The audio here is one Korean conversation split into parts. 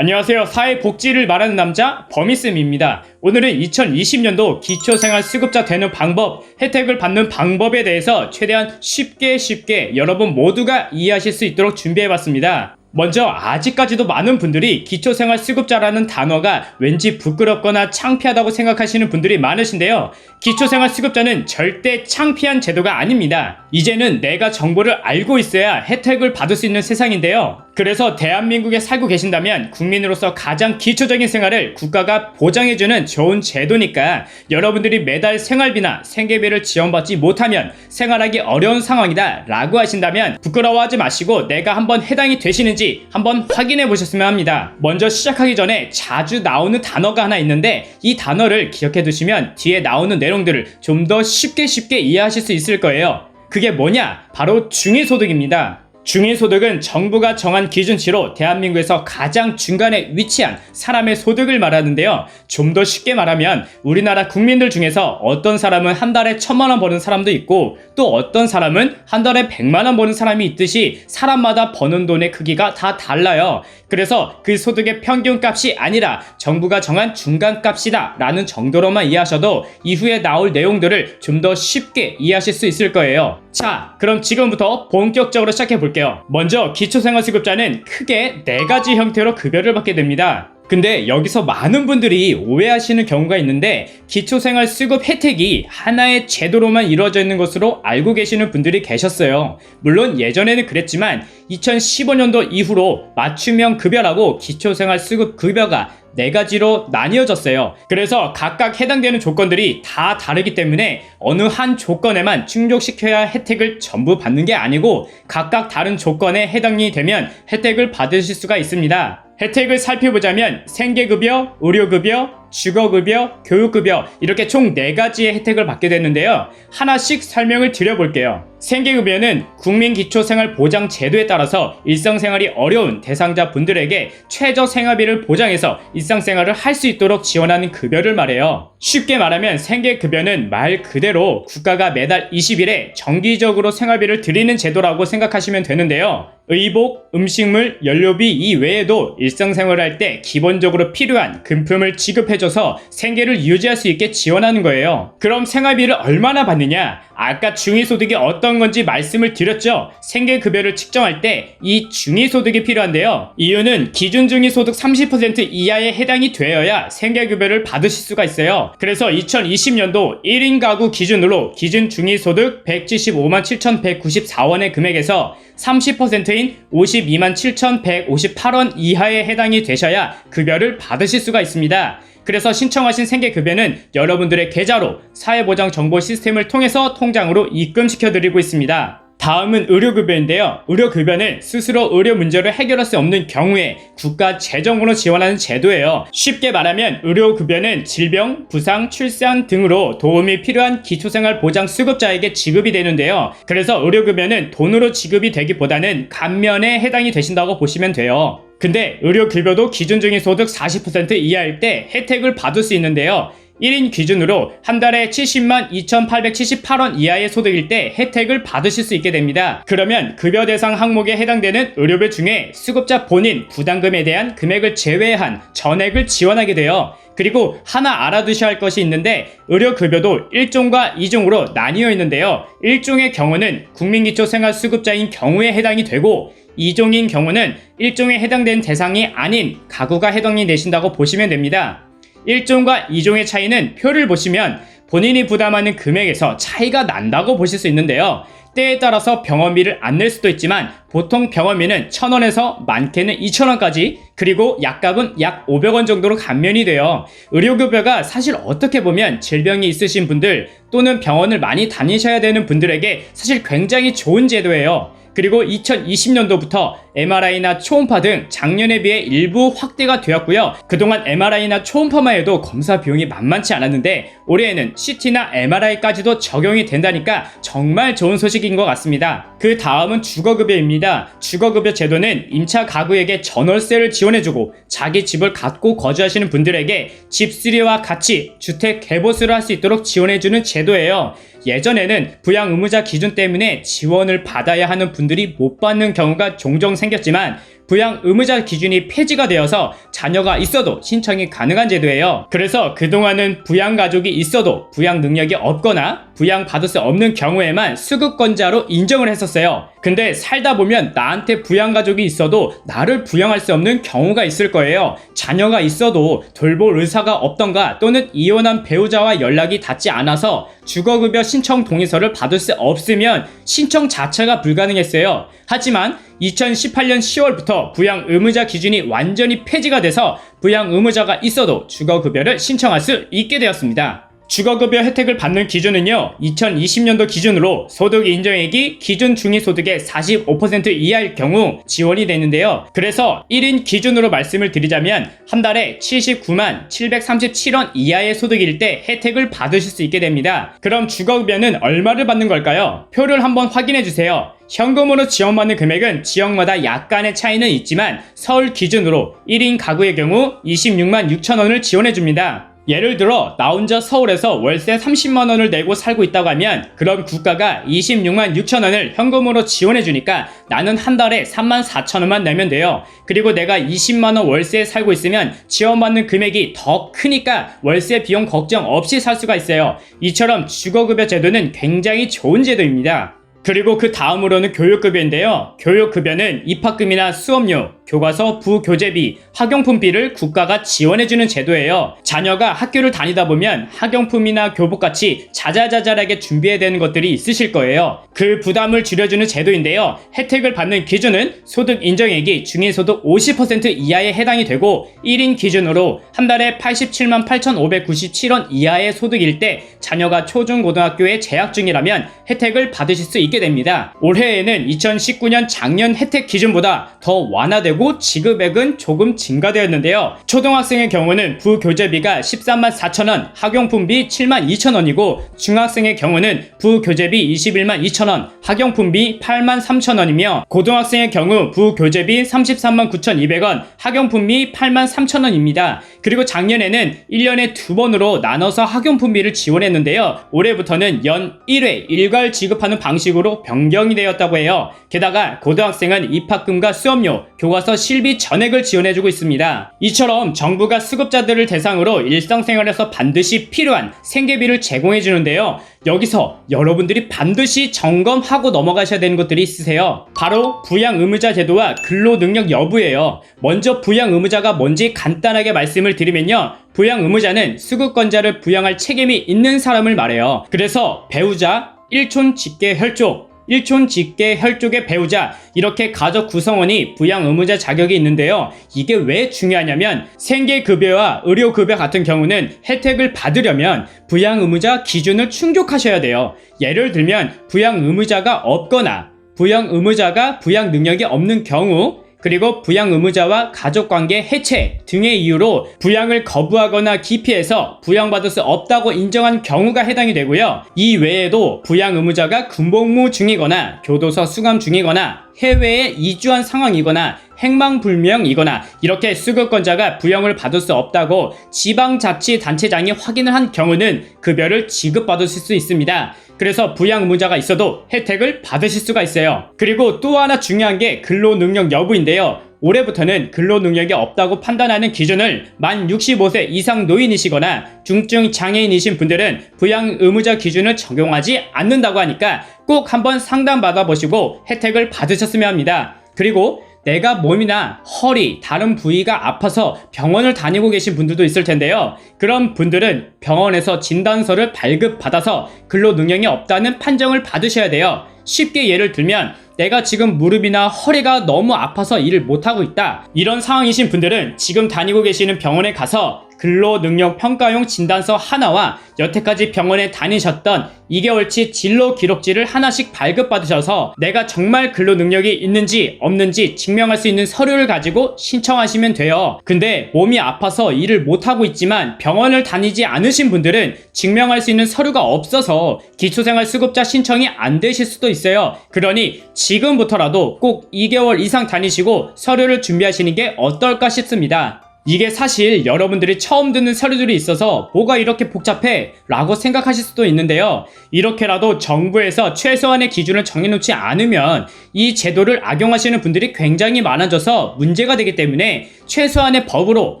안녕하세요. 사회복지를 말하는 남자 버미쌤입니다. 오늘은 2020년도 기초생활수급자 되는 방법, 혜택을 받는 방법에 대해서 최대한 쉽게 쉽게 여러분 모두가 이해하실 수 있도록 준비해봤습니다. 먼저 아직까지도 많은 분들이 기초생활수급자라는 단어가 왠지 부끄럽거나 창피하다고 생각하시는 분들이 많으신데요. 기초생활수급자는 절대 창피한 제도가 아닙니다. 이제는 내가 정보를 알고 있어야 혜택을 받을 수 있는 세상인데요. 그래서 대한민국에 살고 계신다면 국민으로서 가장 기초적인 생활을 국가가 보장해주는 좋은 제도니까 여러분들이 매달 생활비나 생계비를 지원받지 못하면 생활하기 어려운 상황이다 라고 하신다면 부끄러워하지 마시고 내가 한번 해당이 되시는지 한번 확인해 보셨으면 합니다. 먼저 시작하기 전에 자주 나오는 단어가 하나 있는데 이 단어를 기억해 두시면 뒤에 나오는 내용들을 좀 더 쉽게 쉽게 이해하실 수 있을 거예요. 그게 뭐냐? 바로 중위소득입니다. 중위소득은 정부가 정한 기준치로 대한민국에서 가장 중간에 위치한 사람의 소득을 말하는데요. 좀 더 쉽게 말하면 우리나라 국민들 중에서 어떤 사람은 한 달에 천만 원 버는 사람도 있고 또 어떤 사람은 한 달에 백만 원 버는 사람이 있듯이 사람마다 버는 돈의 크기가 다 달라요. 그래서 그 소득의 평균 값이 아니라 정부가 정한 중간 값이다 라는 정도로만 이해하셔도 이후에 나올 내용들을 좀 더 쉽게 이해하실 수 있을 거예요. 자, 그럼 지금부터 본격적으로 시작해 볼게요. 먼저 기초생활수급자는 크게 네 가지 형태로 급여를 받게 됩니다. 근데 여기서 많은 분들이 오해하시는 경우가 있는데 기초생활 수급 혜택이 하나의 제도로만 이루어져 있는 것으로 알고 계시는 분들이 계셨어요. 물론 예전에는 그랬지만 2015년도 이후로 맞춤형 급여라고 기초생활 수급 급여가 네 가지로 나뉘어졌어요. 그래서 각각 해당되는 조건들이 다 다르기 때문에 어느 한 조건에만 충족시켜야 혜택을 전부 받는 게 아니고 각각 다른 조건에 해당이 되면 혜택을 받으실 수가 있습니다. 혜택을 살펴보자면 생계급여, 의료급여, 주거급여, 교육급여 이렇게 총 4가지의 혜택을 받게 되는데요. 하나씩 설명을 드려볼게요. 생계급여는 국민기초생활보장제도에 따라서 일상생활이 어려운 대상자 분들에게 최저 생활비를 보장해서 일상생활을 할 수 있도록 지원하는 급여를 말해요. 쉽게 말하면 생계급여는 말 그대로 국가가 매달 20일에 정기적으로 생활비를 드리는 제도라고 생각하시면 되는데요. 의복, 음식물, 연료비 이외에도 일상생활을 할 때 기본적으로 필요한 금품을 지급해줘서 생계를 유지할 수 있게 지원하는 거예요. 그럼 생활비를 얼마나 받느냐? 아까 중위소득이 어떤 건지 말씀을 드렸죠. 생계급여를 측정할 때 이 중위소득이 필요한데요. 이유는 기준 중위소득 30% 이하에 해당이 되어야 생계급여를 받으실 수가 있어요. 그래서 2020년도 1인 가구 기준으로 기준 중위소득 175만 7,194원의 금액에서 30%인 52만 7,158원 이하에 해당이 되셔야 급여를 받으실 수가 있습니다. 그래서 신청하신 생계급여는 여러분들의 계좌로 사회보장 정보 시스템을 통해서 통장으로 입금시켜 드리고 있습니다. 다음은 의료급여인데요. 의료급여는 스스로 의료 문제를 해결할 수 없는 경우에 국가 재정으로 지원하는 제도예요. 쉽게 말하면 의료급여는 질병, 부상, 출산 등으로 도움이 필요한 기초생활 보장 수급자에게 지급이 되는데요. 그래서 의료급여는 돈으로 지급이 되기보다는 감면에 해당이 되신다고 보시면 돼요. 근데 의료 급여도 기준 중위 소득 40% 이하일 때 혜택을 받을 수 있는데요. 1인 기준으로 한 달에 70만 2,878원 이하의 소득일 때 혜택을 받으실 수 있게 됩니다. 그러면 급여 대상 항목에 해당되는 의료비 중에 수급자 본인 부담금에 대한 금액을 제외한 전액을 지원하게 돼요. 그리고 하나 알아두셔야 할 것이 있는데 의료급여도 1종과 2종으로 나뉘어 있는데요. 1종의 경우는 국민기초생활수급자인 경우에 해당이 되고 2종인 경우는 1종에 해당된 대상이 아닌 가구가 해당이 되신다고 보시면 됩니다. 1종과 2종의 차이는 표를 보시면 본인이 부담하는 금액에서 차이가 난다고 보실 수 있는데요. 때에 따라서 병원비를 안 낼 수도 있지만 보통 병원비는 1000원에서 많게는 2000원까지 그리고 약값은 약 500원 정도로 감면이 돼요. 의료급여가 사실 어떻게 보면 질병이 있으신 분들 또는 병원을 많이 다니셔야 되는 분들에게 사실 굉장히 좋은 제도예요. 그리고 2020년도부터 MRI나 초음파 등 작년에 비해 일부 확대가 되었고요. 그동안 MRI나 초음파만 해도 검사 비용이 만만치 않았는데 올해에는 CT나 MRI까지도 적용이 된다니까 정말 좋은 소식인 것 같습니다. 그 다음은 주거급여입니다. 주거급여 제도는 임차 가구에게 전월세를 지원해주고 자기 집을 갖고 거주하시는 분들에게 집수리와 같이 주택 개보수를 할 수 있도록 지원해주는 제도예요. 예전에는 부양 의무자 기준 때문에 지원을 받아야 하는 분들이 못 받는 경우가 종종 생겼지만 부양 의무자 기준이 폐지가 되어서 자녀가 있어도 신청이 가능한 제도예요. 그래서 그동안은 부양 가족이 있어도 부양 능력이 없거나 부양 받을 수 없는 경우에만 수급권자로 인정을 했었어요. 근데 살다 보면 나한테 부양 가족이 있어도 나를 부양할 수 없는 경우가 있을 거예요. 자녀가 있어도 돌볼 의사가 없던가 또는 이혼한 배우자와 연락이 닿지 않아서 주거급여 신청 동의서를 받을 수 없으면 신청 자체가 불가능했어요. 하지만 2018년 10월부터 부양 의무자 기준이 완전히 폐지가 돼서 부양 의무자가 있어도 주거급여를 신청할 수 있게 되었습니다. 주거급여 혜택을 받는 기준은요, 2020년도 기준으로 소득 인정액이 기준 중위소득의 45% 이하일 경우 지원이 되는데요. 그래서 1인 기준으로 말씀을 드리자면 한 달에 79만 737원 이하의 소득일 때 혜택을 받으실 수 있게 됩니다. 그럼 주거급여는 얼마를 받는 걸까요? 표를 한번 확인해 주세요. 현금으로 지원받는 금액은 지역마다 약간의 차이는 있지만 서울 기준으로 1인 가구의 경우 26만 6천 원을 지원해 줍니다. 예를 들어 나 혼자 서울에서 월세 30만 원을 내고 살고 있다고 하면 그럼 국가가 26만 6천 원을 현금으로 지원해 주니까 나는 한 달에 3만 4천 원만 내면 돼요. 그리고 내가 20만 원 월세에 살고 있으면 지원받는 금액이 더 크니까 월세 비용 걱정 없이 살 수가 있어요. 이처럼 주거급여 제도는 굉장히 좋은 제도입니다. 그리고 그 다음으로는 교육급여인데요. 교육급여는 입학금이나 수업료, 교과서 부교재비, 학용품비를 국가가 지원해주는 제도예요. 자녀가 학교를 다니다 보면 학용품이나 교복같이 자잘자잘하게 준비해야 되는 것들이 있으실 거예요. 그 부담을 줄여주는 제도인데요. 혜택을 받는 기준은 소득 인정액이 중위소득 50% 이하에 해당이 되고 1인 기준으로 한 달에 87만 8,597원 이하의 소득일 때 자녀가 초중고등학교에 재학 중이라면 혜택을 받으실 수 있게 됩니다. 올해에는 2019년 작년 혜택 기준보다 더 완화되고 지급액은 조금 증가되었는데요. 초등학생의 경우는 부교재비가 13만 4천원, 학용품비 7만 2천원이고 중학생의 경우는 부교재비 21만 2천원, 학용품비 8만 3천원이며 고등학생의 경우 부교재비 33만 9천2백원, 학용품비 8만 3천원입니다. 그리고 작년에는 1년에 두 번으로 나눠서 학용품비를 지원했는데요. 올해부터는 연 1회 일괄 지급하는 방식으로 변경이 되었다고 해요. 게다가 고등학생은 입학금과 수업료, 교과서 실비 전액을 지원해주고 있습니다. 이처럼 정부가 수급자들을 대상으로 일상생활에서 반드시 필요한 생계비를 제공해주는데요. 여기서 여러분들이 반드시 점검하고 넘어가셔야 되는 것들이 있으세요. 바로 부양 의무자 제도와 근로 능력 여부예요. 먼저 부양 의무자가 뭔지 간단하게 말씀을 드리면요. 부양 의무자는 수급권자를 부양할 책임이 있는 사람을 말해요. 그래서 배우자, 일촌 직계 혈족, 일촌 직계 혈족의 배우자 이렇게 가족 구성원이 부양 의무자 자격이 있는데요. 이게 왜 중요하냐면 생계급여와 의료급여 같은 경우는 혜택을 받으려면 부양 의무자 기준을 충족하셔야 돼요. 예를 들면 부양 의무자가 없거나 부양 의무자가 부양 능력이 없는 경우 그리고 부양 의무자와 가족관계 해체 등의 이유로 부양을 거부하거나 기피해서 부양받을 수 없다고 인정한 경우가 해당이 되고요. 이 외에도 부양 의무자가 군복무 중이거나 교도소 수감 중이거나 해외에 이주한 상황이거나 행방불명이거나 이렇게 수급권자가 부양을 받을 수 없다고 지방자치단체장이 확인을 한 경우는 급여를 지급받으실 수 있습니다. 그래서 부양 의무자가 있어도 혜택을 받으실 수가 있어요. 그리고 또 하나 중요한 게 근로 능력 여부인데요. 올해부터는 근로 능력이 없다고 판단하는 기준을 만 65세 이상 노인이시거나 중증 장애인이신 분들은 부양 의무자 기준을 적용하지 않는다고 하니까 꼭 한번 상담받아 보시고 혜택을 받으셨으면 합니다. 그리고 내가 몸이나 허리, 다른 부위가 아파서 병원을 다니고 계신 분들도 있을 텐데요. 그런 분들은 병원에서 진단서를 발급받아서 근로 능력이 없다는 판정을 받으셔야 돼요. 쉽게 예를 들면 내가 지금 무릎이나 허리가 너무 아파서 일을 못하고 있다. 이런 상황이신 분들은 지금 다니고 계시는 병원에 가서 근로 능력 평가용 진단서 하나와 여태까지 병원에 다니셨던 2개월치 진로 기록지를 하나씩 발급받으셔서 내가 정말 근로 능력이 있는지 없는지 증명할 수 있는 서류를 가지고 신청하시면 돼요. 근데 몸이 아파서 일을 못하고 있지만 병원을 다니지 않으신 분들은 증명할 수 있는 서류가 없어서 기초생활수급자 신청이 안 되실 수도 있어요. 그러니 지금부터라도 꼭 2개월 이상 다니시고 서류를 준비하시는 게 어떨까 싶습니다. 이게 사실 여러분들이 처음 듣는 서류들이 있어서 뭐가 이렇게 복잡해? 라고 생각하실 수도 있는데요. 이렇게라도 정부에서 최소한의 기준을 정해놓지 않으면 이 제도를 악용하시는 분들이 굉장히 많아져서 문제가 되기 때문에 최소한의 법으로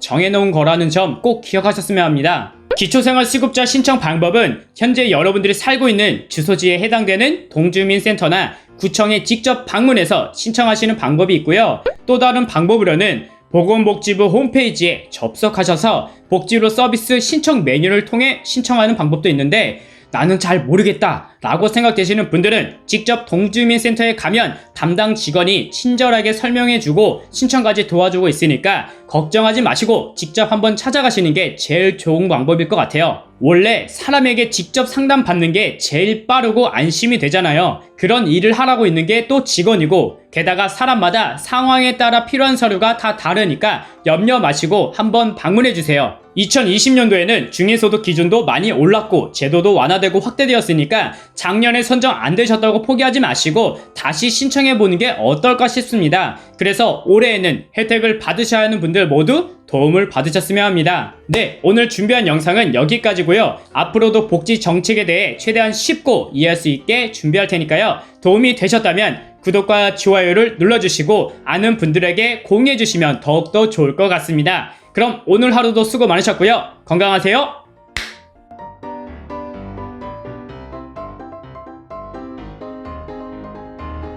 정해놓은 거라는 점 꼭 기억하셨으면 합니다. 기초생활수급자 신청 방법은 현재 여러분들이 살고 있는 주소지에 해당되는 동주민센터나 구청에 직접 방문해서 신청하시는 방법이 있고요. 또 다른 방법으로는 보건복지부 홈페이지에 접속하셔서 복지로 서비스 신청 메뉴를 통해 신청하는 방법도 있는데 나는 잘 모르겠다 라고 생각되시는 분들은 직접 동주민센터에 가면 담당 직원이 친절하게 설명해주고 신청까지 도와주고 있으니까 걱정하지 마시고 직접 한번 찾아가시는 게 제일 좋은 방법일 것 같아요. 원래 사람에게 직접 상담 받는 게 제일 빠르고 안심이 되잖아요. 그런 일을 하라고 있는 게 또 직원이고 게다가 사람마다 상황에 따라 필요한 서류가 다 다르니까 염려 마시고 한번 방문해 주세요. 2020년도에는 중위소득 기준도 많이 올랐고 제도도 완화되고 확대되었으니까 작년에 선정 안 되셨다고 포기하지 마시고 다시 신청해 보는 게 어떨까 싶습니다. 그래서 올해에는 혜택을 받으셔야 하는 분들 모두 도움을 받으셨으면 합니다. 네, 오늘 준비한 영상은 여기까지고요. 앞으로도 복지 정책에 대해 최대한 쉽고 이해할 수 있게 준비할 테니까요. 도움이 되셨다면 구독과 좋아요를 눌러주시고 아는 분들에게 공유해 주시면 더욱더 좋을 것 같습니다. 그럼 오늘 하루도 수고 많으셨고요. 건강하세요.